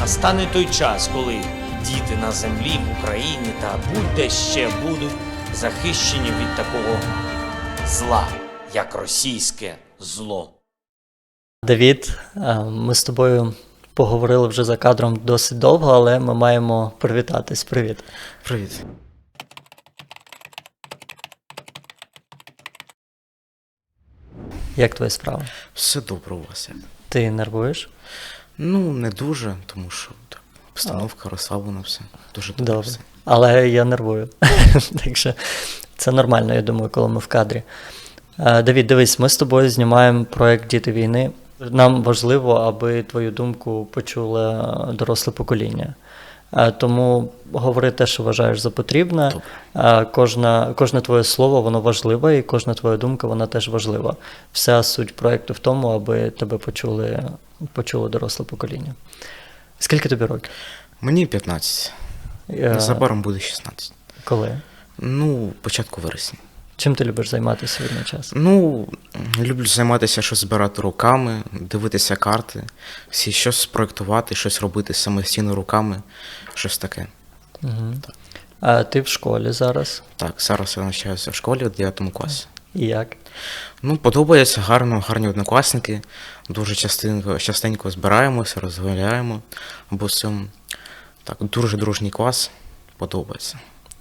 Настане той час, коли діти на землі в Україні та будь-де ще будуть захищені від такого зла, як російське зло. Давід, е, ми з тобою поговорили вже за кадром досить довго, але ми маємо привітатись. Привіт. Привіт. Як твої справи? Все добре у вас. Ти нервуєш? Ну, не дуже, тому що так, обстановка розслаблена, все. Дуже добре. Добре. все. Але я нервую. так що це нормально, я думаю, коли ми в кадрі. Е, Давід, дивись, ми з тобою знімаємо проект Діти війни. Нам важливо, аби твою думку почуло доросле покоління. Е, Тому говори те, що вважаєш за потрібне. Е, Кожна, кожне твоє слово воно важливе, і кожна твоя думка вона теж важлива. Вся суть проекту в тому, аби тебе почули, почуло доросле покоління. Скільки тобі років? Мені 15. Е, Незабаром буде 16. Коли? Ну, початку вересня. Чим ти любиш займатися вільний час? Ну, люблю займатися, щось збирати руками, дивитися карти, всі щось спроектувати, щось робити самостійно руками, щось таке. Угу. А ти в школі зараз? Так, зараз я навчаюся в школі в 9 класі. І як? Ну, подобається гарно, гарні однокласники. Дуже частенько, частенько збираємося, розгуляємо або в цьому. Так, дуже дружній клас. Подобається.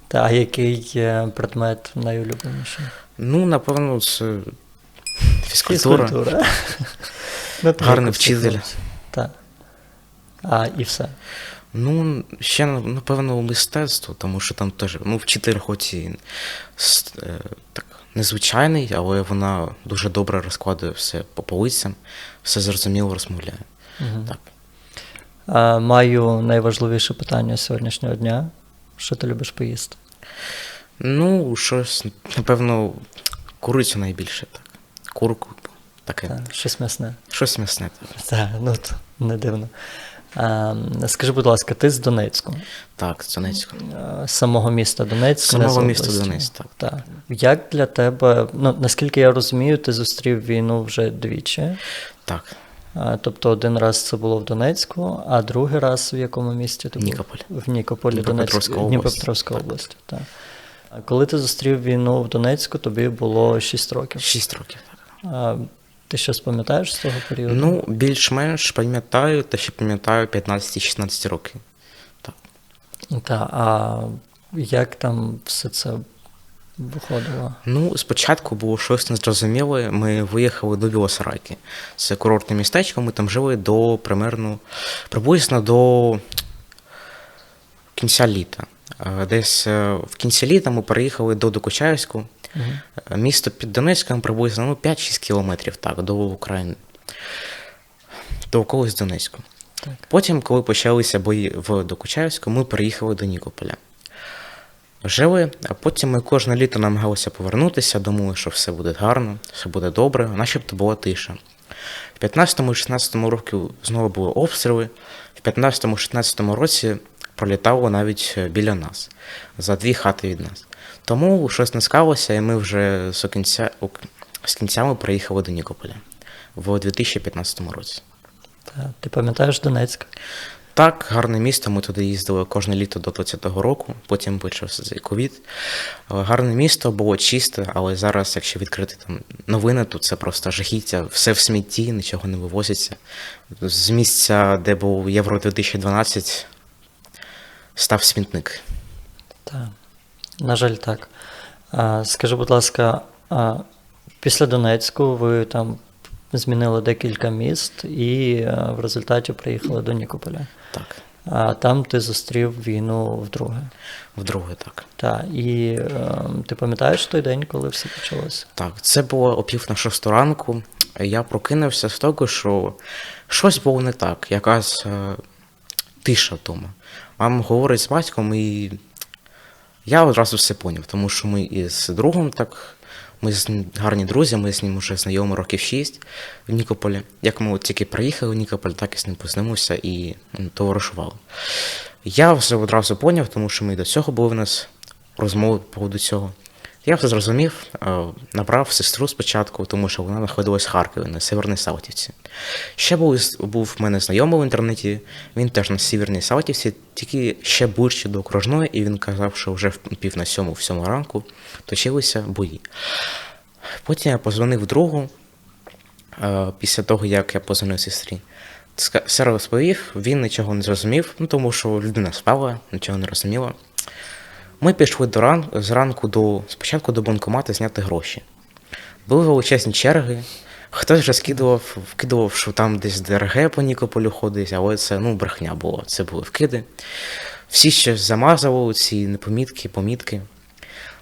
Та а який предмет найулюбленіший? Ну, напевно, це фізкультура. ти Гарний вчитель. Так. А, і все. Ну, ще, напевно, мистецтво, тому що там теж, ну, вчитель хоч і е, так, незвичайний, але вона дуже добре розкладує все по полицям, все зрозуміло розмовляє. Угу. Так. Маю найважливіше питання сьогоднішнього дня. Що ти любиш поїсти? Ну, щось, напевно, курицю найбільше, так. Курку, таке. Та, щось м'ясне. Щось м'ясне. Так. Так, ну то не дивно. А, скажи, будь ласка, ти з Донецьку, Так, з Донецька. Е, з самого міста Донецьк. не Самого міста області. Донецьк, так. Так. Як для тебе, ну наскільки я розумію, ти зустрів війну вже двічі. Так, Тобто один раз це було в Донецьку, а другий раз в якому місті ти був? Нікополь. В Нікополі, Дніпропетровська область. Дніпропетровська область. Так. Коли ти зустрів війну в Донецьку, тобі було 6 років. 6 років. Так. А, ти щось пам'ятаєш з того періоду? Ну, більш-менш пам'ятаю, та ще пам'ятаю 15-16 років. Так. Та, а як там все це виходило? Ну, спочатку було щось незрозуміле. Ми виїхали до Білосарайки. Це курортне містечко, ми там жили до примерно приблизно до кінця літа. Е, Десь е, в кінці літа ми переїхали до Докучаївську. Мгм. Е, Місто під Донецьком приблизно ну, 5-6 кілометрів так, до України. До околиць Донецьку. Так. Потім, коли почалися бої в Докучаївську, ми переїхали до Нікополя. Жили, а потім ми кожне літо намагалися повернутися, думали, що все буде гарно, все буде добре, начебто була тиша. В 15-16 році знову були обстріли, в 15-16 році пролітало навіть е, біля нас, за дві хати від нас. Тому щось не склалося, і ми вже з кінця, з кінцями приїхали до Нікополя в 2015 році. Ти пам'ятаєш Донецьк? Так, гарне місто. Ми туди їздили кожне літо до 20-го року, потім почався цей ковід. Гарне місто було чисте, але зараз, якщо відкрити там новини, то це просто жахіття, все в смітті, нічого не вивозиться. З місця, де був Євро 2012, став смітник. Так. На жаль, так. Скажи, будь ласка, після Донецьку ви там змінили декілька міст і в результаті приїхали до Нікополя. Так, А там ти зустрів війну вдруге. вдруге так. Так, і е, ти пам'ятаєш той день, коли все почалося? Так, це було о пів на шосту ранку. Я прокинувся з того, що щось було не так, якась е, тиша вдома. Мама говорить з батьком, і я одразу все поняв, тому що ми із другом так, ми з ним гарні друзі, ми з ним вже знайомі років шість в Нікополі. Як ми от тільки приїхали в Нікополь, так і з ним познайомився і товаришували. Я все одразу поняв, тому що ми до цього були в нас розмови по поводу цього. Я все зрозумів, е, набрав сестру спочатку, тому що вона знаходилась в Харкові на Северній Салтівці. Ще був, був в мене знайомий в інтернеті, він теж на Северній Салтівці, тільки ще ближче до окружної, і він казав, що вже в пів на сьому, в сьому ранку точилися бої. Потім я позвонив другу, е, після того, як я позвонив сестрі. Все розповів, він нічого не зрозумів, ну тому що людина спала, нічого не розуміла. Ми пішли до ран... зранку до спочатку до банкомату зняти гроші. Були величезні черги. Хтось вже скидував, вкидував, що там десь ДРГ по Нікополю ходить, але це ну, брехня була. Це були вкиди. Всі щось замазували, ці непомітки, помітки.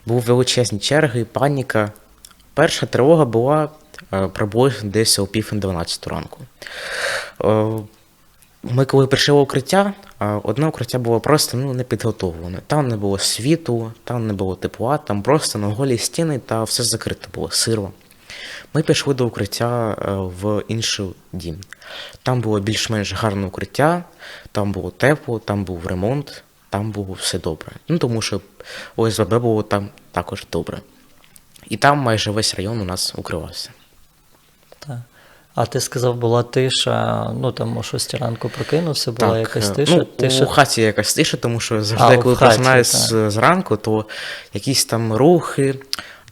Були величезні черги, паніка. Перша тривога була е, приблизно десь о пів на 12 ранку. Е, ми коли прийшли в укриття, одне укриття було просто ну, не підготовлене. Там не було світу, там не було тепла, там просто на голі стіни та все закрито було, сиро. Ми пішли до укриття е, в інший дім. Там було більш-менш гарне укриття, там було тепло, там був ремонт, там було все добре. Ну тому що ОСББ було там також добре. І там майже весь район у нас укривався. Так. А ти сказав, була тиша, ну там о 6 ранку прокинувся, була якась е, тиша. Ну, тиша. У хаті якась тиша, тому що завжди, А, коли починаєш зранку, то якісь там рухи,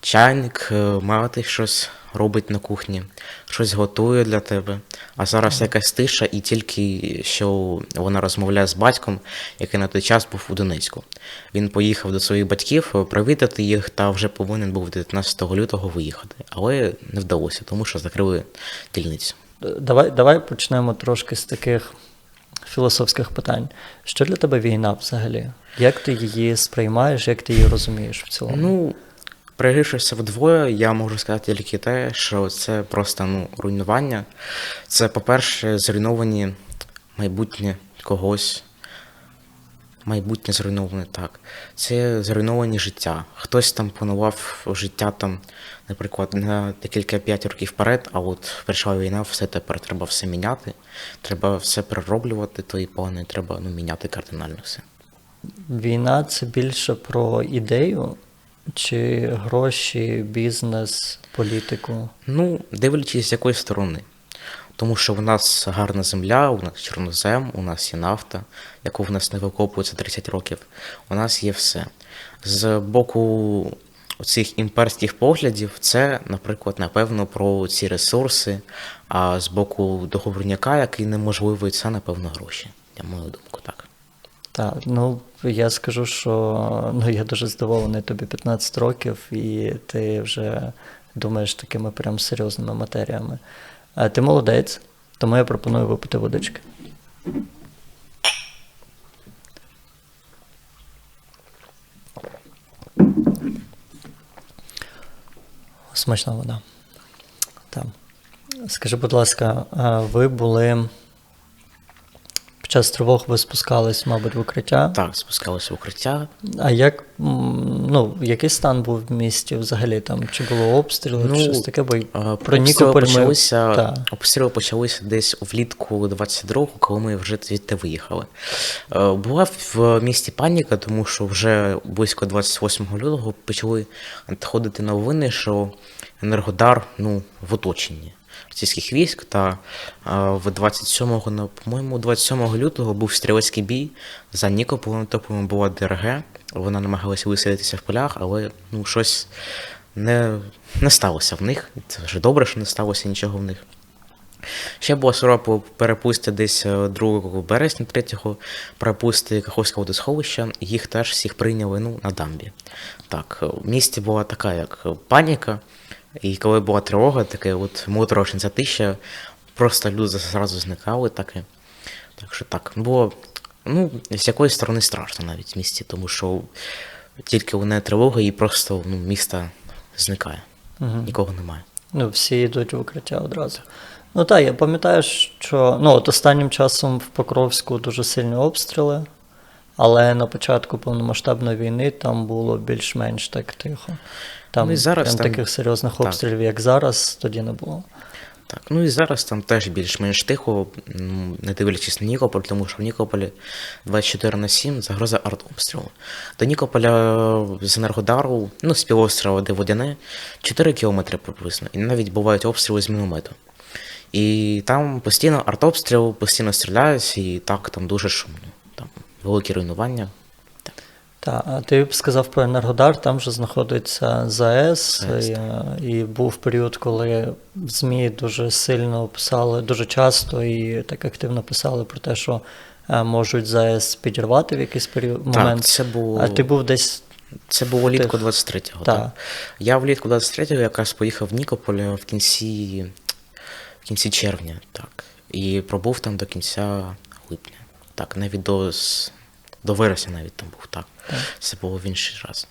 чайник, е, мати щось робить на кухні, щось готує для тебе. А зараз якась тиша, і тільки що вона розмовляє з батьком, який на той час був у Донецьку. Він поїхав до своїх батьків е, привітати їх та вже повинен був 19 лютого виїхати. Але не вдалося, тому що закрили дільницю. Давай, давай почнемо трошки з таких філософських питань. Що для тебе війна взагалі? Як ти її сприймаєш, як ти її розумієш в цілому? Ну, перегрівшися вдвоє, я можу сказати тільки те, що це просто ну, руйнування. Це, по-перше, зруйновані майбутнє когось. Майбутнє зруйноване так. Це зруйновані життя. Хтось там планував життя там, наприклад, на декілька п'ять років вперед, а от прийшла війна, все тепер треба все міняти. Треба все перероблювати, твої плани, треба ну, міняти кардинально все. Війна це більше про ідею, чи гроші, бізнес, політику? Ну, дивлячись з якої сторони. Тому що в нас гарна земля, у нас чорнозем, у нас є нафта, яку в нас не викопується 30 років. У нас є все. З боку цих імперських поглядів, це, наприклад, напевно, про ці ресурси, а з боку договорняка, який неможливий, це, напевно, гроші. Я мою думку, так. Так, ну я скажу, що ну, я дуже здивований тобі 15 років, і ти вже думаєш такими прям серйозними матеріями. А ти молодець, тому я пропоную випити водички. Смачна вода. Так. Скажи, будь ласка, ви були час тривог ви спускались, мабуть, в укриття. Так, спускалися в укриття, А як ну, який стан був в місті взагалі? Там чи було обстріли, чи щось таке? Бо Ну, е, про обстріли Нікополь почалися, Та. обстріли почалися десь влітку 22-го, коли ми вже звідти виїхали. Е, Була в місті паніка, тому що вже близько 28 лютого почали надходити новини, що Енергодар ну, в оточенні російських військ. Та е, в 27-го, на- по-моєму, 27 лютого був стрілецький бій за Нікополем, топом була ДРГ. Вона намагалася виселитися в полях, але ну, щось не, не сталося в них. Це вже добре, що не сталося нічого в них. Ще була спроба по десь е, 2 березня, 3 перепусти Каховського водосховища, їх теж всіх прийняли ну, на дамбі. Так, е, в місті була така як е, паніка, і коли була тривога, таке от моторошна затища, просто люди зразу зникали таке. Так що так, було ну, з якоїсь сторони страшно навіть в місті, тому що тільки вона тривога і просто ну, місто зникає. Мгм. Нікого немає. Ну, всі йдуть в укриття одразу. Ну так, я пам'ятаю, що ну, от останнім часом в Покровську дуже сильні обстріли, але на початку повномасштабної війни там було більш-менш так тихо. Там, Ну, і зараз прям там- таких серйозних так. обстрілів, як зараз, тоді не було. Так, ну і зараз там теж більш-менш тихо, не дивлячись на Нікополь, тому що в Нікополі 24 на 7 загроза артобстрілу. До Нікополя з Енергодару, ну, з півострова, де Водяне, 4 кілометри приблизно. І навіть бувають обстріли з міномету. І там постійно артобстріл, постійно стріляють, і так там дуже шумно. Там великі руйнування. Так. Ти б сказав про Енергодар, там же знаходиться ЗАЕС, і, е, і був період, коли ЗМІ дуже сильно писали, дуже часто і так активно писали про те, що е, можуть ЗАЕС підірвати в якийсь період момент. Так, це було, А ти був десь це було влітку 23-го. Так. Так. Я влітку 23-го якраз поїхав в Нікополь в кінці, в кінці червня, так. І пробув там до кінця липня. Так, навіть до, до вересня навіть там був, так. Це було в інший раз.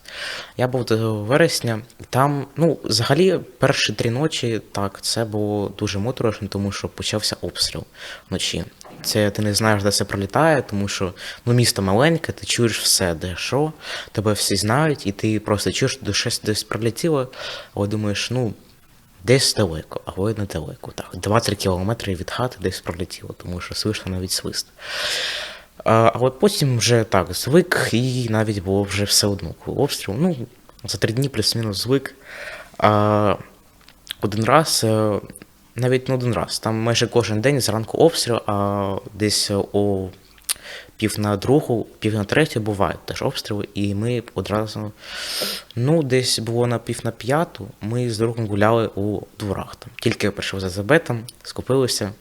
Я був до вересня, там, ну, взагалі, перші три ночі, так, це було дуже моторошно, тому що почався обстріл вночі. Це ти не знаєш, де це пролітає, тому що ну, місто маленьке, ти чуєш все, де що, тебе всі знають, і ти просто чуєш, що щось десь пролетіло, але думаєш, ну, десь далеко, але недалеко. Так, 2-3 кілометри від хати десь пролетіло, тому що слышно навіть свист. Але потім вже так звик, і навіть було вже все одно, обстріл. Ну, за три дні плюс-мінус звик. А, один раз, е, навіть не один раз, там майже кожен день зранку обстріл, а десь о пів на другу, пів на третю бувають теж обстріли, і ми одразу, ну, десь було на пів на п'яту, ми з другом гуляли у дворах. Там. Тільки я прийшов за забетом, скупилися.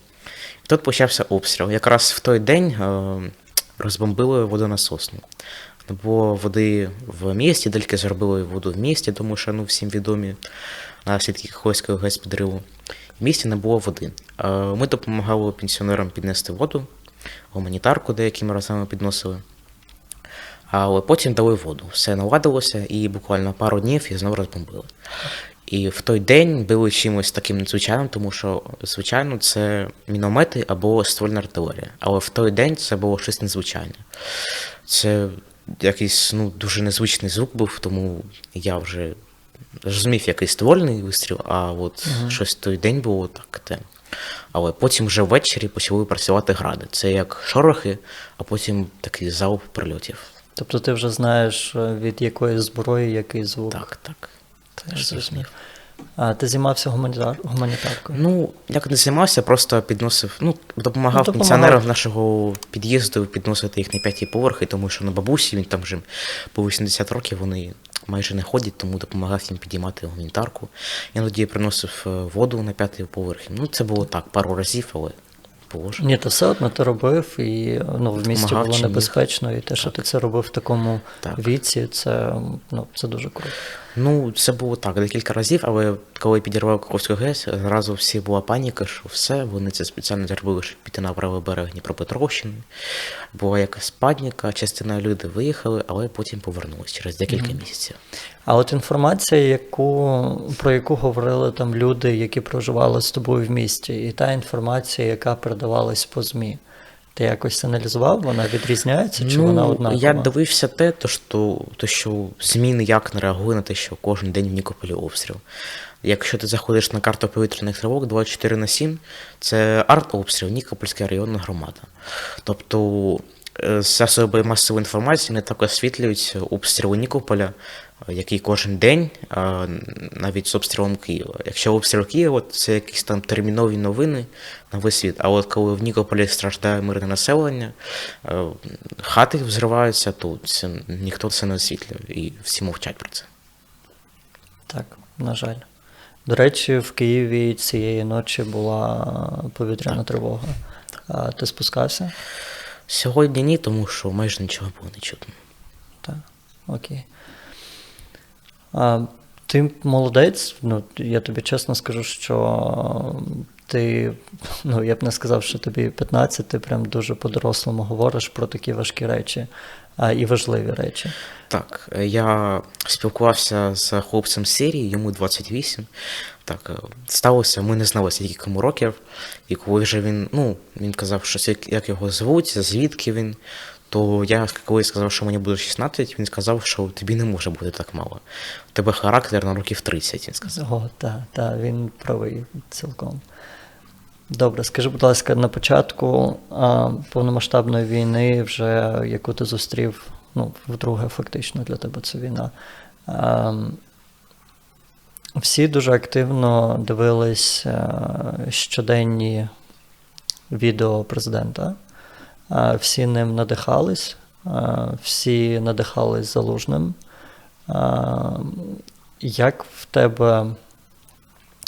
І тут почався обстріл. Якраз в той день е, розбомбили водонасосну. Не було води в місті, тільки зробили воду в місті, тому що ну, всім відомі наслідки Хойського газпідриву. В місті не було води. Ми допомагали пенсіонерам піднести воду, гуманітарку деякими разами підносили. Але потім дали воду. Все наладилося, і буквально пару днів і знову розбомбили. І в той день били чимось таким надзвичайним, тому що, звичайно, це міномети або ствольна артилерія. Але в той день це було щось незвичайне. Це якийсь ну, дуже незвичний звук був, тому я вже розумів якийсь ствольний вистріл, а от щось в той день було так те. Але потім вже ввечері почали працювати гради. Це як шорохи, а потім такий залп прильотів. Тобто ти вже знаєш, е, від якої зброї який звук. Так, так. Я зрозумів. А ти займався гуманітар... гуманітаркою? Ну, як не займався, просто підносив, ну, допомагав Ну, допомагав. пенсіонерам нашого під'їзду підносити їх на п'яті поверхи, тому що на бабусі він там вже по 80 років, вони майже не ходять, тому допомагав їм підіймати гуманітарку. Я приносив е, воду на п'ятий поверх. Ну, це було так, пару разів, але ж. Ні, то все одно ти робив, і ну, в місті Допомагав було небезпечно, і те, що ти це робив в такому Так. віці, це, ну, це дуже круто. Ну, це було так, декілька разів, але коли підірвав Каховську ГЕС, зразу всі була паніка, що все, вони це спеціально зробили, щоб піти на правий берег Дніпропетровщини. Була якась паніка, частина людей виїхали, але потім повернулись через декілька місяців. А от інформація, яку, про яку говорили там люди, які проживали з тобою в місті, і та інформація, яка передавалась по ЗМІ, ти якось аналізував, вона відрізняється чи вона однакова? Ну, я дивився те, то що, то, що ЗМІ ніяк не реагує на те, що кожен день в Нікополі обстріл. Якщо ти заходиш на карту повітряних тривог 24 на 7, це артобстріл, Нікопольська районна громада. Тобто е, засоби масової інформації не так освітлюють обстріли Нікополя, який кожен день, навіть з обстрілом Києва. Якщо обстріл Києва, це якісь там термінові новини на весь світ. А от коли в Нікополі страждає мирне населення, хати взриваються, то це, ніхто це не освітлює і всі мовчать про це. Так, на жаль. До речі, в Києві цієї ночі була повітряна тривога. А ти спускався? Сьогодні ні, тому що майже нічого було не чутно. Так, окей. Ти молодець, ну, я тобі чесно скажу, що ти, ну, я б не сказав, що тобі 15, ти прям дуже по-дорослому говориш про такі важкі речі а, і важливі речі. Так, е, я спілкувався з хлопцем з Сирії, йому 28. Так, е, сталося, ми не знали, скільки кому років. І коли вже він, ну, він казав, що як його звуть, звідки він, то я коли сказав, що мені буде 16, він сказав, що тобі не може бути так мало. У тебе характер на років 30, він сказав. О, так, так, він правий цілком. Добре, скажи, будь ласка, на початку а, повномасштабної війни, вже яку ти зустрів, ну, вдруге, фактично для тебе це війна. А, всі дуже активно дивились щоденні відео президента. Всі ним надихались, всі надихались залужним. Як в тебе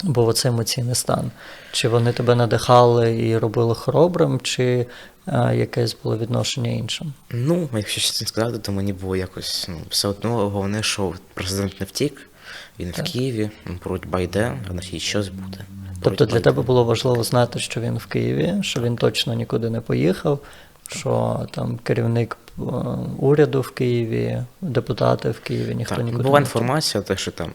був оцей емоційний стан? Чи вони тебе надихали і робили хоробрим, чи якесь було відношення іншим? Ну, якщо чесно сказати, то мені було якось ну, все одно головне, що президент не втік, він Так. в Києві, боротьба йде, а щось буде. Тобто для тебе було важливо знати, що він в Києві, що він точно нікуди не поїхав, що там керівник е, уряду в Києві, депутати в Києві, ніхто Так, нікуди була не інформація, те, що там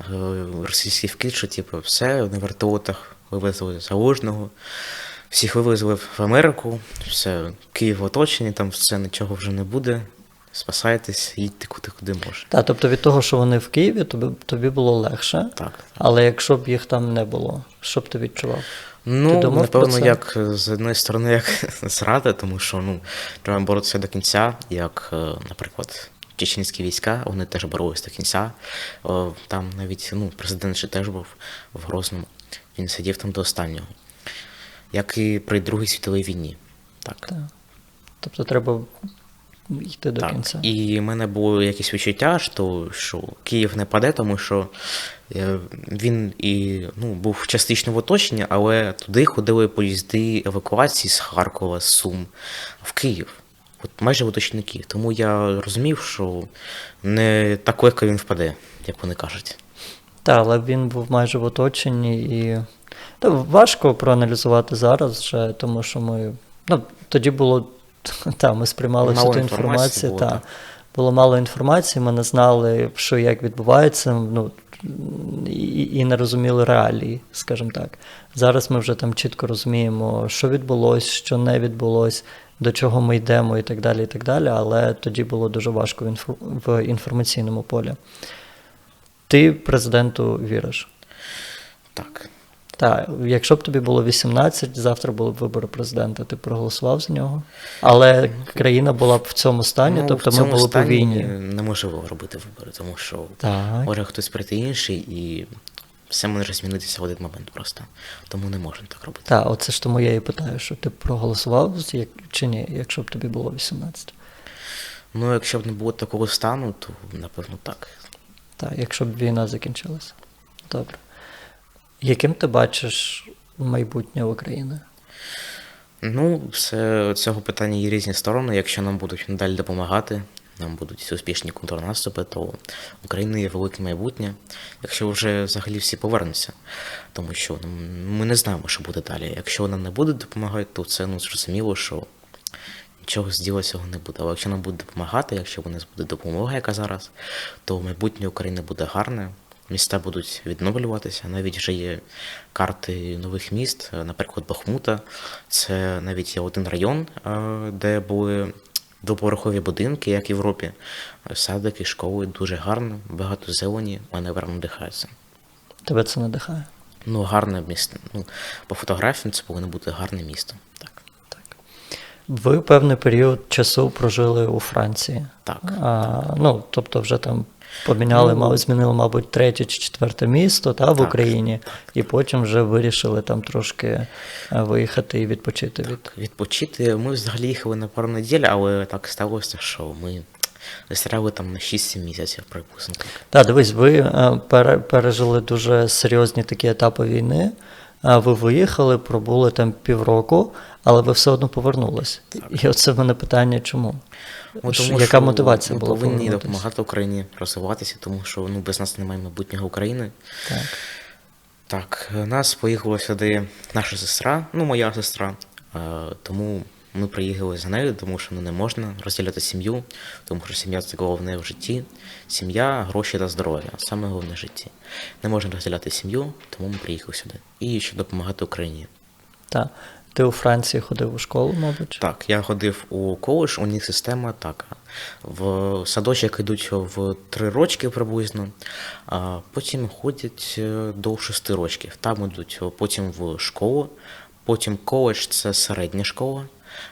е, російський вкид, що типу, все, на вертольотах вивезли залужного, всіх вивезли в Америку, все, Київ в оточенні, там все нічого вже не буде. Спасайтесь, їдьте куди куди можете. Так, тобто від того, що вони в Києві, тобі, тобі було легше. Так. Але якщо б їх там не було, що б ти відчував? Ну, напевно, як е, з однієї сторони, як зрада, тому що ну, треба боротися до кінця, як, е, наприклад, чеченські війська, вони теж боролись до кінця. Там навіть ну, президент ще теж був в Грозному. Він сидів там до останнього. Як і при Другій світовій війні. Так. Так. Тобто треба йти до так. кінця. І в мене було якесь відчуття, що, що Київ не паде, тому що е, він і ну, був частично в оточенні, але туди ходили поїзди евакуації з Харкова, з Сум в Київ. От майже в оточенні Київ. Тому я розумів, що не так легко він впаде, як вони кажуть. Так, але він був майже в оточенні і та, важко проаналізувати зараз, вже, тому що ми. Ну, тоді було. Та, ми сприймали всю ту інформацію. було, та, було мало інформації, ми не знали, що як відбувається, ну, і, і не розуміли реалії, скажімо так. Зараз ми вже там чітко розуміємо, що відбулося, що не відбулось, до чого ми йдемо і так далі, і так далі. Але тоді було дуже важко в, інфо- в інформаційному полі. Ти президенту віриш? Так. Так, якщо б тобі було 18, завтра були б вибори президента, ти проголосував за нього. Але країна була б в цьому стані, Ну, тобто в ми були б у стані війні. Неможливо робити вибори, тому що Так. може хтось прийти інший і все може змінитися в один момент просто. Тому не можна так робити. Так, оце ж тому я і питаю, що ти проголосував чи ні, якщо б тобі було 18. Ну, якщо б не було такого стану, то напевно так. Так, якщо б війна закінчилася. Добре. Яким ти бачиш майбутнє України? Ну, все цього питання є різні сторони. Якщо нам будуть надалі допомагати, нам будуть успішні контрнаступи, то в України є велике майбутнє, якщо вже взагалі всі повернуться. Тому що ну, ми не знаємо, що буде далі. Якщо нам не буде допомагати, то це ну, зрозуміло, що нічого з цього не буде. Але якщо нам буде допомагати, якщо у нас буде допомога, яка зараз, то майбутнє України буде гарне. Міста будуть відновлюватися. Навіть вже є карти нових міст, наприклад, Бахмута. Це навіть є один район, е, де були двоповерхові будинки, як в Європі. Садики, школи дуже гарно, багато зелені, мене надихається. Тебе це надихає? Ну, гарне місто. Ну, по фотографіям це повинно бути гарне місто. Так. Так. Ви певний період часу прожили у Франції. Так. А, ну, тобто вже там поміняли, Ну, мабуть, змінили, мабуть, третє чи четверте місто та, в Так, Україні, і потім вже вирішили там трошки е, виїхати і відпочити від. Відпочити. Ми взагалі їхали на пару неділь, але так сталося, що ми застряли там на 6-7 місяців, припустимо. Так, дивись, ви е, пережили дуже серйозні такі етапи війни. а Ви виїхали, пробули там півроку, але ви все одно повернулись. І оце в мене питання, чому? Ну, тому Яка що мотивація ми була повинні допомагати Україні розвиватися, тому що ну, без нас немає майбутнього України. Так. Так, нас поїхала сюди наша сестра, ну моя сестра. е, Тому ми приїхали за нею, тому що ну, не можна розділяти сім'ю, тому що сім'я це головне в житті. Сім'я, гроші та здоров'я саме головне в житті. Не можна розділяти сім'ю, тому ми приїхали сюди. І щоб допомагати Україні. Так. Ти у Франції ходив у школу, мабуть? Так, я ходив у коледж, у них система така. В садочок йдуть в три рочки приблизно, а потім ходять е, до шести років. Там йдуть потім в школу, потім коледж це середня школа,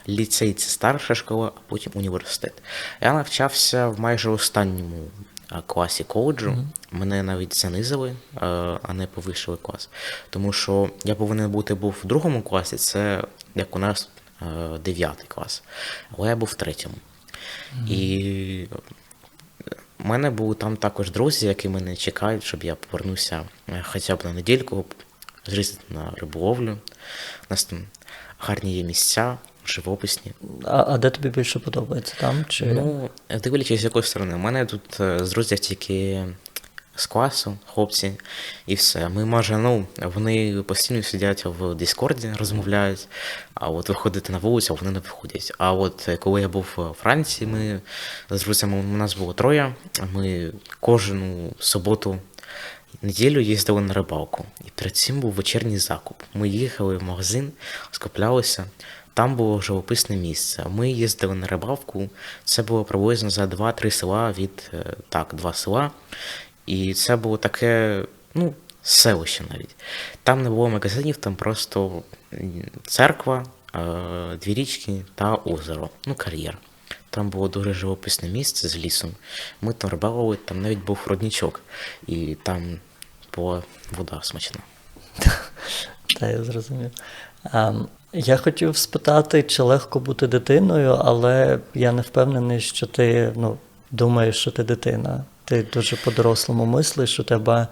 ліцей це старша школа, а потім університет. Я навчався в майже останньому класі коледжу. Мене навіть занизили, е, а не повищили клас. Тому що я повинен бути був в другому класі, це як у нас е, дев'ятий клас. Але я був в третьому. І у мене були там також друзі, які мене чекають, щоб я повернувся е, хоча б на недільку, зрізати на риболовлю. У нас там гарні є місця, живописні. А, а де тобі більше подобається? Там чи Ну, дивлячись, з якої сторони. У мене тут е, з друзів тільки з класу, хлопці, і все. Ми майже, ну, вони постійно сидять в Дискорді, розмовляють, а от виходити на вулицю, вони не виходять. А от е, коли я був у Франції, ми з друзями, у нас було троє, ми кожну суботу. Неділю їздили на рибалку, і перед цим був вечірній закуп. Ми їхали в магазин, скуплялися. Там було живописне місце. Ми їздили на рибалку. Це було приблизно за 2-3 села від е, так, два села. І це було таке, ну, селище навіть. Там не було магазинів, там просто церква, е, дві річки та озеро, ну, кар'єр. Там було дуже живописне місце з лісом. Ми там рибалили, там навіть був родничок, і там була вода смачна. Та я зрозумів. Я хотів спитати, чи легко бути дитиною, але я не впевнений, що ти ну, думаєш, що ти дитина. Ти дуже по-дорослому мислиш, у тебе.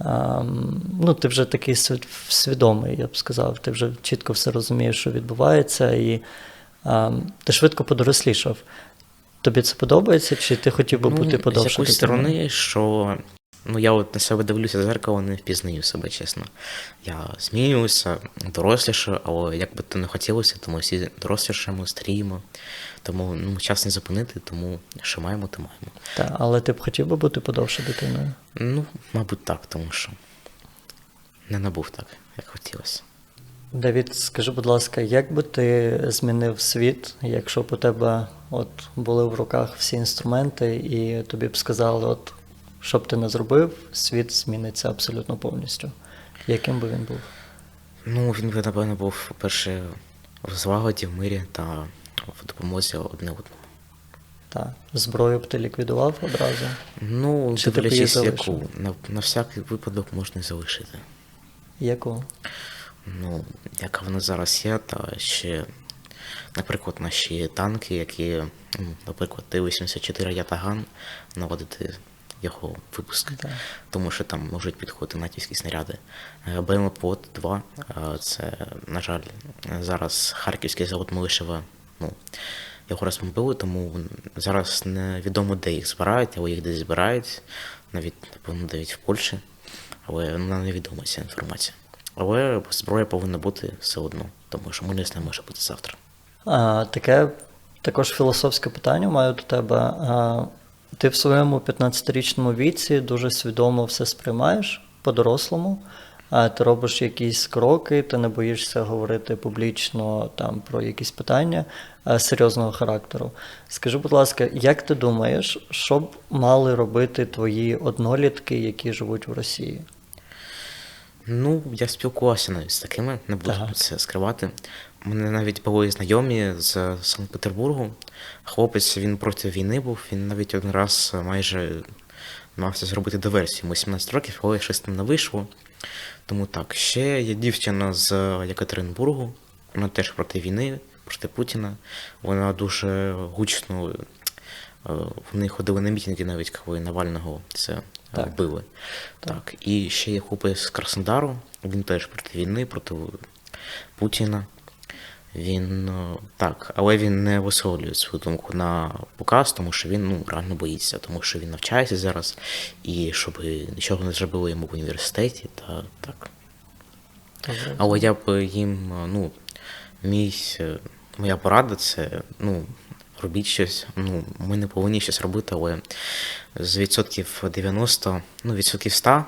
ем, ну, ти вже такий свідомий, я б сказав. Ти вже чітко все розумієш, що відбувається, і ем, ти швидко подорослішав. Тобі це подобається, чи ти хотів би бути з подовше? якоїсь сторони, що ну я от на себе дивлюся в зеркало, не впізнаю себе, чесно. Я змінююся, доросліше, але як би то не хотілося, то ми всі дорослішаємо, старіємо. Тому ну, час не зупинити, тому що маємо, то маємо. Та, але ти б хотів би бути подовше дитиною? Ну, мабуть, так, тому що не набув так, як хотілося. Давід, скажи, будь ласка, як би ти змінив світ, якщо б у тебе от були в руках всі інструменти, і тобі б сказали, от що б ти не зробив, світ зміниться абсолютно повністю. Яким би він був? Ну, він би, напевно, був, по-перше, в злагоді, в мирі та в допомозі одне одному. Та зброю б ти ліквідував одразу? Ну, Чи дивлячись, яку. На, на всякий випадок можна залишити. Яку? Ну, яка вона зараз є, та ще, наприклад, наші танки, які, ну, наприклад, Т-84 Ятаган, наводити його випуск. Так. Тому що там можуть підходити натівські снаряди. Е, БМПОТ 2 е, це, на жаль, зараз Харківський завод Милишева, ну, його розбомбили, тому зараз невідомо, де їх збирають, але їх десь збирають, навіть, напевно, навіть в Польщі, але нам невідома ця інформація. Але зброя повинна бути все одно, тому що ми не знаємо, що буде завтра. А, таке також філософське питання маю до тебе. А, ти в своєму 15-річному віці дуже свідомо все сприймаєш по-дорослому. А ти робиш якісь кроки, ти не боїшся говорити публічно там про якісь питання серйозного характеру. Скажи, будь ласка, як ти думаєш, що б мали робити твої однолітки, які живуть в Росії? Ну, я спілкувався навіть з такими, не буду Так. це скривати. У мене навіть були знайомі з Санкт-Петербургу. Хлопець він проти війни був, він навіть один раз майже намагався зробити диверсію. Йому 17 років, але щось там не вийшло. Тому так. Ще є дівчина з Екатеринбургу, вона теж проти війни, проти Путіна. Вона дуже гучно. Е, Вони ходили на мітинги навіть, коли Навального це е, Так. вбили. Так. І ще є хлопець з Краснодару, він теж проти війни, проти Путіна. Він е, так, але він не висловлює свою думку на показ, тому що він ну, реально боїться, тому що він навчається зараз, і щоб нічого не зробило йому в університеті, та так. Але я б їм, ну, мій, моя порада це, ну, робіть щось. Ну, ми не повинні щось робити, але з відсотків 90, ну, відсотків 100,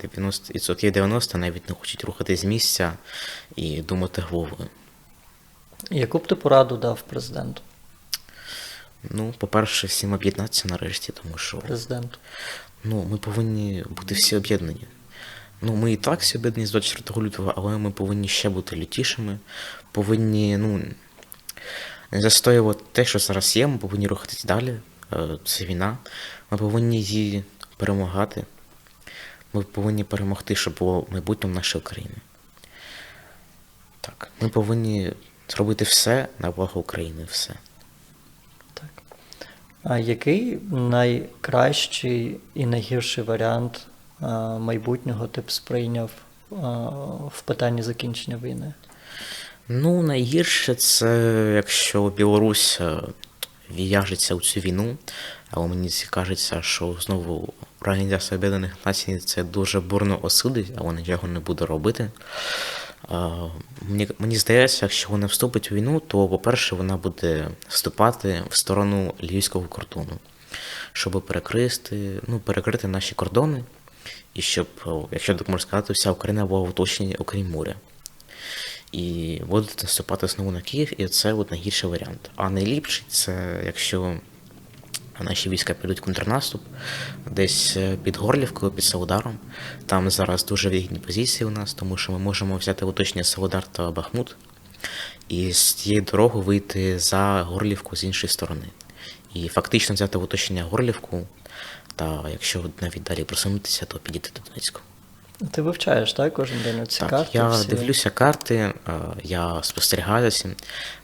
е, 90, відсотків 90 навіть не хочуть рухати з місця і думати головою. Яку б ти пораду дав президенту? Ну, по-перше, всім об'єднатися нарешті, тому що Президенту? ну, ми повинні бути всі об'єднані. Ну, ми і так всі об'єднані з 24 лютого, але ми повинні ще бути лютішими, повинні, ну, не застоювати те, що зараз є, ми повинні рухатись далі. Е, Це війна. Ми повинні її перемагати. Ми повинні перемогти, щоб було в нашій Україні. Так, ми повинні зробити все на благо України, все. Так. А який найкращий і найгірший варіант майбутнього ти б сприйняв в питанні закінчення війни? Ну, найгірше це якщо Білорусь в'яжеться у цю війну, але мені кажеться, що знову Організація Об'єднаних Націй це дуже бурно осудить, але нічого не буде робити. Мені, мені здається, якщо вона вступить у війну, то, по-перше, вона буде вступати в сторону львівського кордону, щоб перекрити, ну, перекрити наші кордони, і щоб, якщо так можна сказати, вся Україна була в оточенні, окрім моря і будуть наступати знову на Київ, і це от найгірший варіант. А найліпший це якщо наші війська підуть в контрнаступ десь е, під Горлівкою, під Саударом. Там зараз дуже вигідні позиції у нас, тому що ми можемо взяти оточення Саудар та Бахмут і з тієї дороги вийти за Горлівку з іншої сторони. І фактично взяти в оточення Горлівку, та якщо навіть далі просунутися, то підійти до Донецьку. Ти вивчаєш так, кожен день ці Так, карти? я всі? дивлюся карти, е, я спостерігаю цим.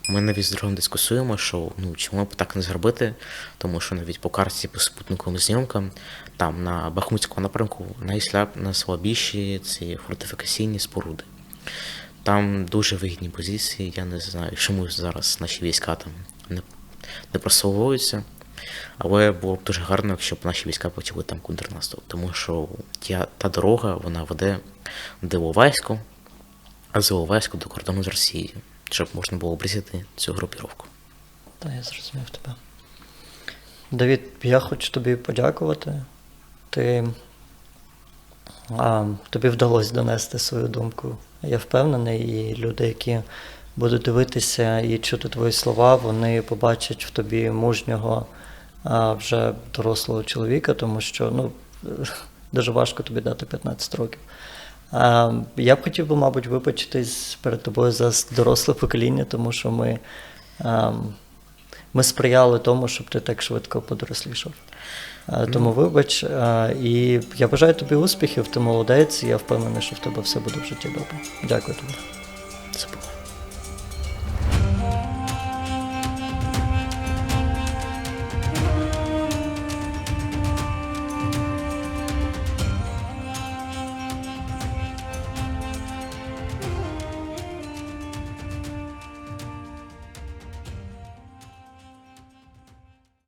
Ми навіть з другом дискусуємо, що ну чому б так не зробити, тому що навіть по карті по спутниковим зйомкам там на Бахмутському напрямку найслаб, найслабіші ці фортифікаційні споруди. Там дуже вигідні позиції. Я не знаю, чому зараз наші війська там не, не просовуються. Але було б дуже гарно, якщо наші війська почали там контрнаступ, тому що тя, та дорога вона веде до Іловайську, а з Іловайську до кордону з Росією, щоб можна було обрізати цю групіровку. Так, я зрозумів тебе. Давід, я хочу тобі подякувати. Ти а, тобі вдалося донести свою думку. Я впевнений, і люди, які будуть дивитися і чути твої слова, вони побачать в тобі мужнього а, вже дорослого чоловіка, тому що ну, дуже важко тобі дати 15 років. А, я б хотів би, мабуть, вибачитись перед тобою за доросле покоління, тому що ми. А, ми сприяли тому, щоб ти так швидко подорослішав. Тому вибач. І я бажаю тобі успіхів, ти молодець, і я впевнений, що в тебе все буде в житті добре. Дякую тобі.